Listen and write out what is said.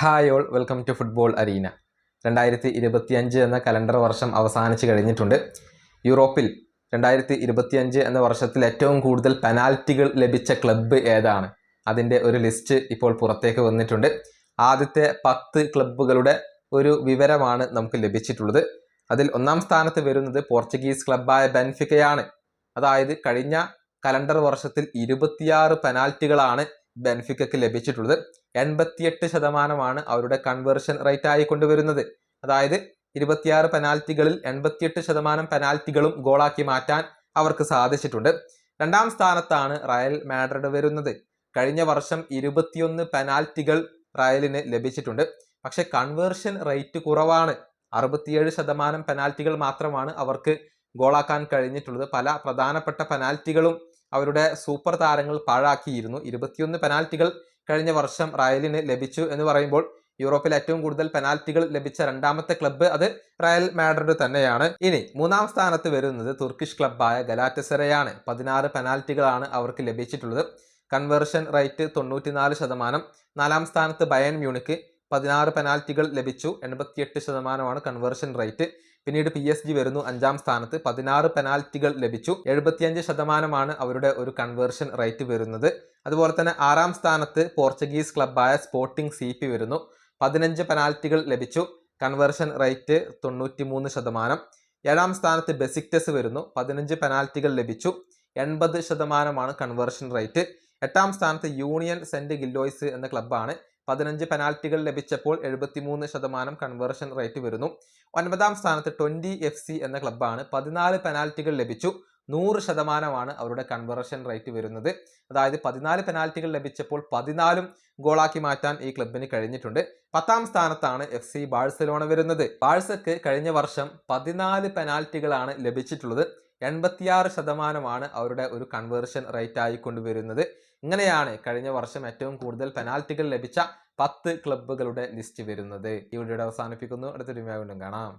Hi all welcome to football arena രണ്ടായിരത്തി ഇരുപത്തിയഞ്ച് എന്ന കലണ്ടർ വർഷം അവസാനിച്ച് കഴിഞ്ഞിട്ടുണ്ട്. യൂറോപ്പിൽ രണ്ടായിരത്തി ഇരുപത്തിയഞ്ച് എന്ന വർഷത്തിൽ ഏറ്റവും കൂടുതൽ പെനാൽറ്റികൾ ലഭിച്ച ക്ലബ്ബ് ഏതാണ്? അതിന്റെ ഒരു ലിസ്റ്റ് ഇപ്പോൾ പുറത്തേക്ക് വന്നിട്ടുണ്ട്. ആദ്യത്തെ പത്ത് ക്ലബ്ബുകളുടെ ഒരു വിവരമാണ് നമുക്ക് ലഭിച്ചിട്ടുള്ളത്. അതിൽ ഒന്നാം സ്ഥാനത്ത് വരുന്നത് പോർച്ചുഗീസ് ക്ലബ്ബായ ബെൻഫിക്കയാണ്. അതായത് കഴിഞ്ഞ കലണ്ടർ വർഷത്തിൽ ഇരുപത്തിയാറ് പെനാൽറ്റികളാണ് ബെൻഫിക്കയ്ക്ക് ലഭിച്ചിട്ടുള്ളത്. എൺപത്തിയെട്ട് ശതമാനമാണ് അവരുടെ കൺവേർഷൻ റേറ്റ് ആയി കൊണ്ടുവരുന്നത്. അതായത് ഇരുപത്തിയാറ് പെനാൽറ്റികളിൽ എൺപത്തിയെട്ട് ശതമാനം പെനാൽറ്റികളും ഗോളാക്കി മാറ്റാൻ അവർക്ക് സാധിച്ചിട്ടുണ്ട്. രണ്ടാം സ്ഥാനത്താണ് റയൽ മാഡ്രിഡ് വരുന്നത്. കഴിഞ്ഞ വർഷം ഇരുപത്തിയൊന്ന് പെനാൽറ്റികൾ റയലിന് ലഭിച്ചിട്ടുണ്ട്. പക്ഷെ കൺവേർഷൻ റേറ്റ് കുറവാണ്. അറുപത്തിയേഴ് ശതമാനം പെനാൽറ്റികൾ മാത്രമാണ് അവർക്ക് ഗോളാക്കാൻ കഴിഞ്ഞിട്ടുള്ളത്. പല പ്രധാനപ്പെട്ട പെനാൽറ്റികളും അവരുടെ സൂപ്പർ താരങ്ങൾ പാഴാക്കിയിരുന്നു. ഇരുപത്തിയൊന്ന് പെനാൽറ്റികൾ കഴിഞ്ഞ വർഷം റയലിന് ലഭിച്ചു എന്ന് പറയുമ്പോൾ യൂറോപ്പിൽ ഏറ്റവും കൂടുതൽ പെനാൽറ്റികൾ ലഭിച്ച രണ്ടാമത്തെ ക്ലബ്ബ് അത് റയൽ മാഡ്രിഡ് തന്നെയാണ്. ഇനി മൂന്നാം സ്ഥാനത്ത് വരുന്നത് തുർക്കിഷ് ക്ലബ്ബായ ഗലാറ്റസെറയാണ് പതിനാറ് പെനാൽറ്റികളാണ് അവർക്ക് ലഭിച്ചിട്ടുള്ളത്. കൺവേർഷൻ റേറ്റ് തൊണ്ണൂറ്റിനാല് ശതമാനം. നാലാം സ്ഥാനത്ത് ബയൻ മ്യൂണിക്ക് പതിനാറ് പെനാൽറ്റികൾ ലഭിച്ചു. എൺപത്തിയെട്ട് ശതമാനമാണ് കൺവേർഷൻ റേറ്റ് പിന്നീട് പി എസ് ജി വരുന്നു അഞ്ചാം സ്ഥാനത്ത്. പതിനാറ് പെനാൽറ്റികൾ ലഭിച്ചു. എഴുപത്തിയഞ്ച് ശതമാനമാണ് അവരുടെ ഒരു കൺവേർഷൻ റേറ്റ് വരുന്നത്. അതുപോലെ തന്നെ ആറാം സ്ഥാനത്ത് പോർച്ചുഗീസ് ക്ലബ്ബായ സ്പോർട്ടിംഗ് സി പി വരുന്നു. പതിനഞ്ച് പെനാൽറ്റികൾ ലഭിച്ചു. കൺവേർഷൻ റേറ്റ് തൊണ്ണൂറ്റി മൂന്ന് ശതമാനം. ഏഴാം സ്ഥാനത്ത് ബെസിക്ടസ് വരുന്നു. പതിനഞ്ച് പെനാൽറ്റികൾ ലഭിച്ചു. എൺപത് ശതമാനമാണ് കൺവേർഷൻ റേറ്റ് എട്ടാം സ്ഥാനത്ത് യൂണിയൻ സെന്റ് ഗില്ലോയ്സ് എന്ന ക്ലബ്ബാണ് പതിനഞ്ച് പെനാൽറ്റികൾ ലഭിച്ചപ്പോൾ എഴുപത്തിമൂന്ന് ശതമാനം കൺവേർഷൻ റേറ്റ് വരുന്നു. ഒൻപതാം സ്ഥാനത്ത് ട്വന്റി എഫ് സി എന്ന ക്ലബ്ബാണ് പതിനാല് പെനാൽറ്റികൾ ലഭിച്ചു. നൂറ് ശതമാനമാണ് അവരുടെ കൺവേർഷൻ റേറ്റ് വരുന്നത്. അതായത് പതിനാല് പെനാൽറ്റികൾ ലഭിച്ചപ്പോൾ പതിനാലും ഗോളാക്കി മാറ്റാൻ ഈ ക്ലബിന് കഴിഞ്ഞിട്ടുണ്ട്. പത്താം സ്ഥാനത്താണ് എഫ് സി ബാഴ്സലോണ വരുന്നത്. ബാഴ്സക്ക് കഴിഞ്ഞ വർഷം പതിനാല് പെനാൽറ്റികളാണ് ലഭിച്ചിട്ടുള്ളത്. എൺപത്തിയാറ് ശതമാനമാണ് അവരുടെ ഒരു കൺവേർഷൻ റേറ്റ് ആയിക്കൊണ്ടുവരുന്നത് ഇങ്ങനെയാണ് കഴിഞ്ഞ വർഷം ഏറ്റവും കൂടുതൽ പെനാൽറ്റികൾ ലഭിച്ച പത്ത് ക്ലബ്ബുകളുടെ ലിസ്റ്റ് വരുന്നത്. ഈ വീഡിയോയുടെ അവസാനിപ്പിക്കുന്നു. അടുത്തൊരു വീണ്ടും കാണാം.